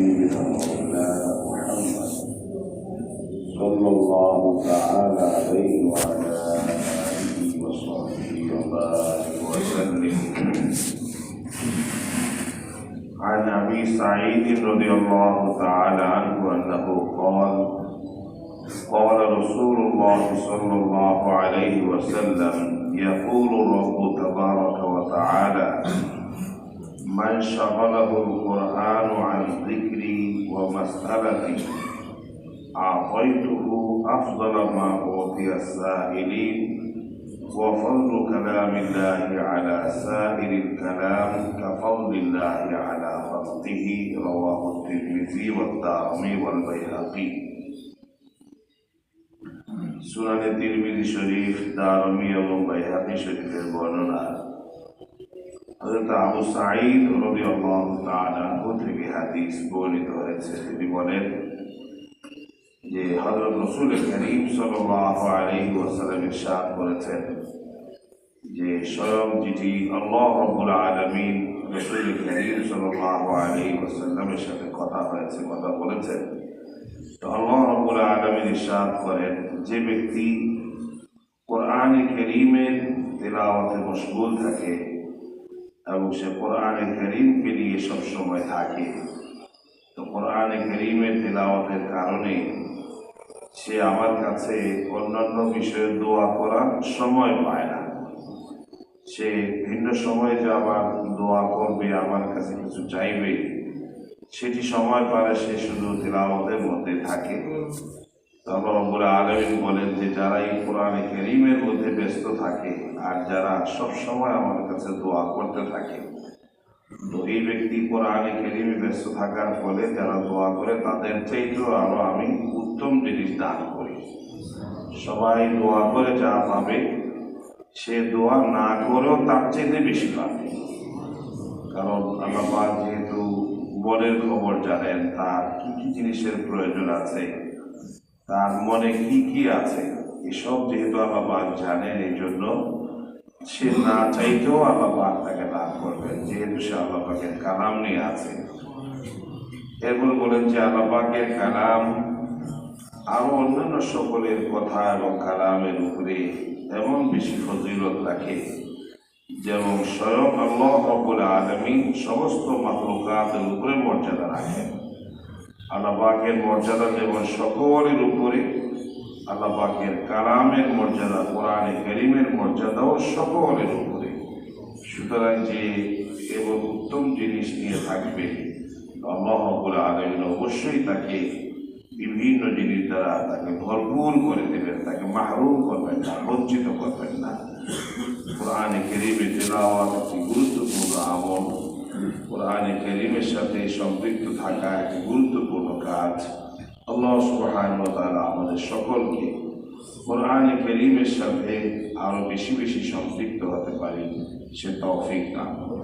سيدنا مولانا محمد صلى الله تعالى عليه وعلى آله وصحبه وبارك وسلم. عن أبي سعيد رضي الله تعالى عنه أنه قال قال رسول الله صلى الله عليه وسلم يقول الرب تبارك وتعالى من شغله القرآن عن ذكري ومسألتي أعطيته أفضل ما أعطي السائلين وفضل كلام الله على سائر الكلام كفضل الله على خلقه رواه الترمذي والدارمي والبيهقي সুনানে তিরমিজি শরীফ দারমি এবং বাইহাকি শরীফের বর্ণনা হযরত আবু সাঈদ রাদিয়াল্লাহু তাআলা থেকে হাদিস বর্ণিত হয়েছে। তিনি বলেন যে হযরত রাসূল করিম সাল্লাল্লাহু আলাইহি ওয়াসাল্লাম ইরশাদ করেছেন যে স্বয়ং যেটি আল্লাহ রাব্বুল আলামিন রাসূল সাথে কথা হয়েছে, কথা বলেছেন। তো আল্লাহ রাব্বুল আলামিন করেন যে ব্যক্তি কোরআনে করিমের তেলাওয়াতে মশগুল থাকে এবং সে কোরআনে করিমকে নিয়ে সবসময় থাকে। তো কোরআনে করিমের তেলাওয়াতের কারণে সে আমার কাছে অন্যান্য বিষয়ে দোয়া করার সময় পায় না। সে ভিন্ন সময়ে যে আবার দোয়া করবে, আমার কাছে কিছু চাইবে, সেটি সময় পারে সে শুধু তেলাওয়াতের মধ্যে থাকে। তারপর রব্বুল আলমিন বলেন যে যারা এই কোরআনে কেরিমের মধ্যে ব্যস্ত থাকে আর যারা সব সময় আমার কাছে দোয়া করতে থাকে এই ব্যক্তি কোরআনে কেরিমে ব্যস্ত থাকার ফলে যারা দোয়া করে তাদের চাইতেও আরও আমি উত্তম জিনিস দান করি। সবাই দোয়া করে যা পাবে, সে দোয়া না করেও তার চাইতে বেশি পাবে। কারণ আল্লাহ যেহেতু মনের খবর জানেন, তার কি কি জিনিসের প্রয়োজন আছে তার মনে কি কি আছে? এসব যেহেতু আল্লাহ জানেন এই জন্য সে না চাইতেও আল্লাহ তাকে লাভ করবেন, যেহেতু সে আল্লাহ কালাম নিয়ে আছে। এরপর বলেন যে আল্লাহ কালাম আরও অন্যান্য সকলের কথা এবং কালামের উপরে এমন বেশি ফজিলত রাখে, যেমন স্বয়ং আল্লাহ আলমী সমস্ত মাতৃকাতের উপরে মর্যাদা রাখেন। আল্লাহ পাকের মর্যাদা যেমন সকলের উপরে। আল্লাহ পাকের কালামের মর্যাদা, কোরআনে করিমের মর্যাদাও সকলের উপরে। সুতরাং যে এবং উত্তম জিনিস নিয়ে থাকবে, আল্লাহ রব্বুল আলমিন অবশ্যই তাকে বিভিন্ন জিনিস দ্বারা তাকে ভরপুর করে দেবেন, তাকে মাহরুম করবেন না, বঞ্চিত করবেন না। কোরআনে কেরিমে তেলাওয়াত একটি গুরুত্বপূর্ণ আমল। কোরআনে কেরিমের সাথে সম্পৃক্ত থাকা একটি গুরুত্বপূর্ণ কাজ আল্লাহ তাআলা আমাদের সকলকে কোরআনে করিমের সাথে আরও বেশি বেশি সম্পৃক্ত হতে পারি, সে তৌফিক দান করুন।